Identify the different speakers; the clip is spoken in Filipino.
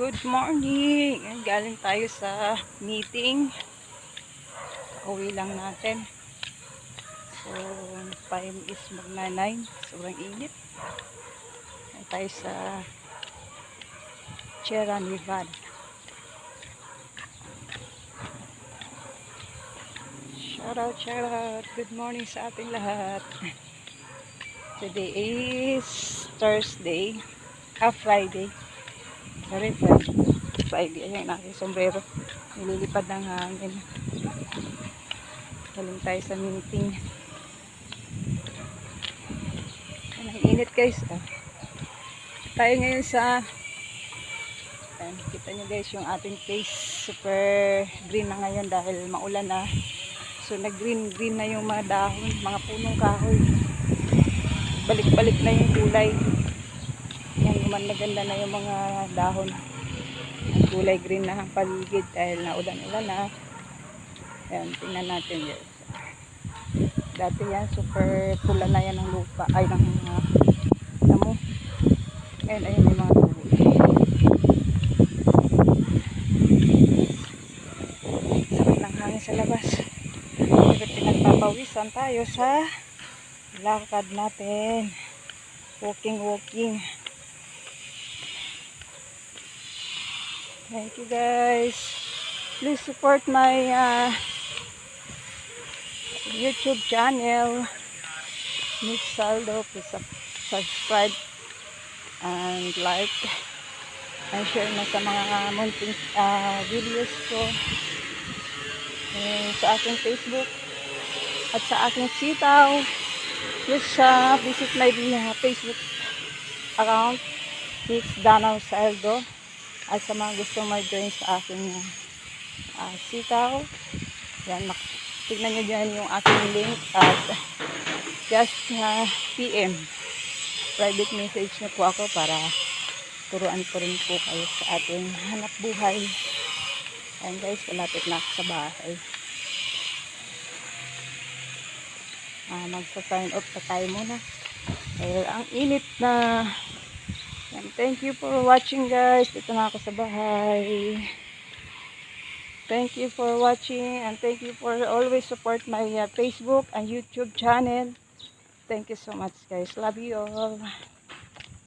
Speaker 1: Good morning! Galing tayo sa meeting. Uwi lang natin. So, time is magna 9. Sobrang init. Ayan tayo sa Sierra Nevada. Shout out, shout out. Good morning sa ating lahat. Today is Thursday. Ah, Friday. Sorry, Friday. Friday. Ayan, aking sombrero. Nililipad ng hangin. Galing tayo sa meeting. Ang init guys. Ah. Tayo ngayon sa Ayan, kita nyo guys yung ating face. Super green na ngayon dahil maulan na. So nag-green green na yung mga dahon, mga punong kahoy. Balik-balik na yung kulay. Naman maganda na yung mga dahon. Ang kulay green na ang paligid dahil naulan-ulan na. Yan, tingnan natin guys. Dati yan, super pula na yan ng lupa. Ay, ng mga damo. Ayun, ayun, may mga tubo. Sakit ng hangin sa labas. Pero pinagpapawisan tayo sa lakad natin. Walking, walking. Thank you guys. Please support my uh, YouTube channel. Nick Saldo. Please sub- subscribe and like and share na sa mga munting uh, videos ko sa aking Facebook at sa aking sitaw. Please uh, visit my uh, Facebook account. It's Danaw Saldo at sa mga gusto mag-join sa aking uh, sitaw. Yan, tignan nyo dyan yung aking link at just uh, PM private message nyo po ako para turuan ko rin po kayo sa ating hanap buhay. And guys, malapit na sa bahay. Uh, magsa-sign off pa tayo muna. Dahil ang init na thank you for watching guys. Dito na ako sa bahay. Thank you for watching and thank you for always support my uh, Facebook and YouTube channel. Thank you so much guys. Love you all.